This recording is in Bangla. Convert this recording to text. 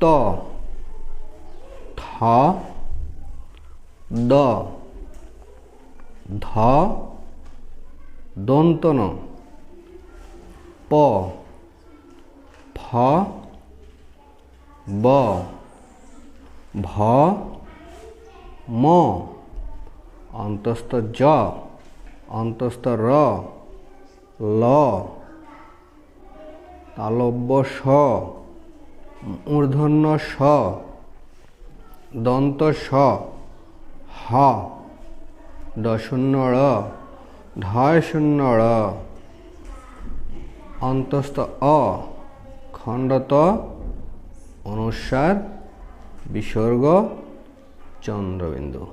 ত থ দ, ধ, দন্তন, প, ফ, ব, ভ, ম, অন্তস্থ জ, অন্তস্থ র, ল, তালব্য স মূর্ধন্য স, দন্ত স, হ, দশূন্য র ঢয় শূন্য র। অন্তস্থ অ, খণ্ডত অনুস্বার বিসর্গ চন্দ্রবিন্দু।